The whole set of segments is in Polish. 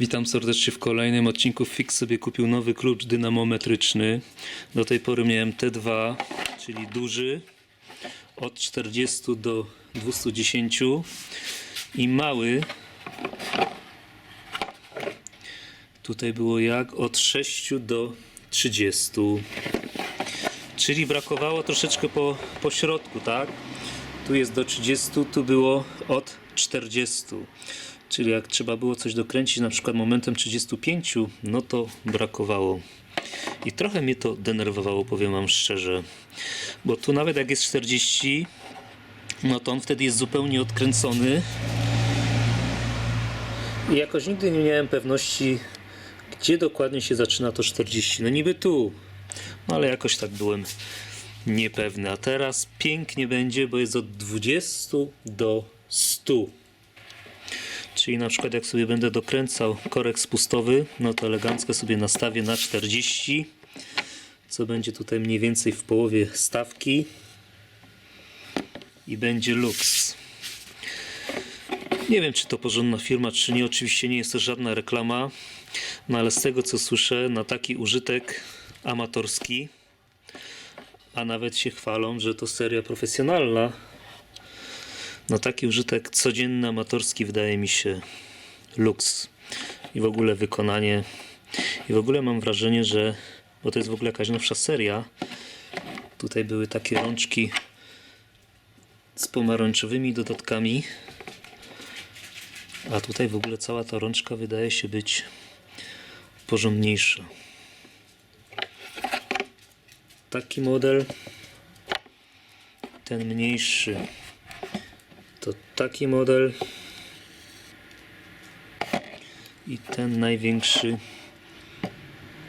Witam serdecznie w kolejnym odcinku. Fix sobie kupił nowy klucz dynamometryczny. Do tej pory miałem T2, czyli duży, od 40 do 210 i mały. Tutaj było jak od 6 do 30. Czyli brakowało troszeczkę po, po środku, tak? Tu jest do 30, tu było od 40. Czyli jak trzeba było coś dokręcić na przykład momentem 35, no to brakowało. I trochę mnie to denerwowało, powiem wam szczerze. Bo tu nawet jak jest 40, no to on wtedy jest zupełnie odkręcony. I jakoś nigdy nie miałem pewności, gdzie dokładnie się zaczyna to 40. No niby tu, no ale jakoś tak byłem niepewny. A teraz pięknie będzie, bo jest od 20 do 100. Czyli na przykład jak sobie będę dokręcał korek spustowy, no to elegancko sobie nastawię na 40, co będzie tutaj mniej więcej w połowie stawki i będzie luks. Nie wiem, czy to porządna firma, czy nie. Oczywiście nie jest to żadna reklama, no ale z tego co słyszę, na taki użytek amatorski, a nawet się chwalą, że to seria profesjonalna, no taki użytek codzienny, amatorski wydaje mi się luks. I w ogóle wykonanie. I w ogóle mam wrażenie, że, bo to jest w ogóle jakaś nowsza seria, tutaj były takie rączki z pomarańczowymi dodatkami, a tutaj w ogóle cała ta rączka wydaje się być porządniejsza. Taki model, ten mniejszy to taki model. I ten największy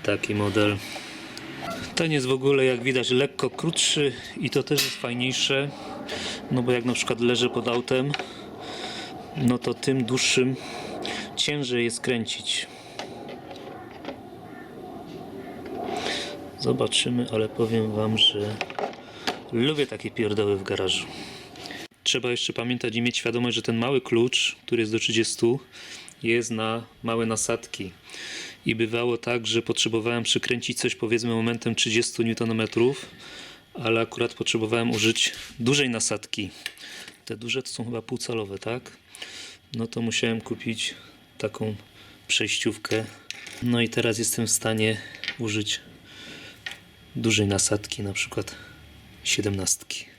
taki model. Ten jest w ogóle jak widać lekko krótszy i to też jest fajniejsze no bo jak na przykład leżę pod autem no to tym dłuższym ciężej jest kręcić. Zobaczymy ale powiem wam, że lubię takie pierdoły w garażu trzeba jeszcze pamiętać i mieć świadomość, że ten mały klucz, który jest do 30, jest na małe nasadki. I bywało tak, że potrzebowałem przykręcić coś powiedzmy momentem 30 Nm, ale akurat potrzebowałem użyć dużej nasadki. Te duże to są chyba półcalowe, tak? No to musiałem kupić taką przejściówkę. No i teraz jestem w stanie użyć dużej nasadki, na przykład 17.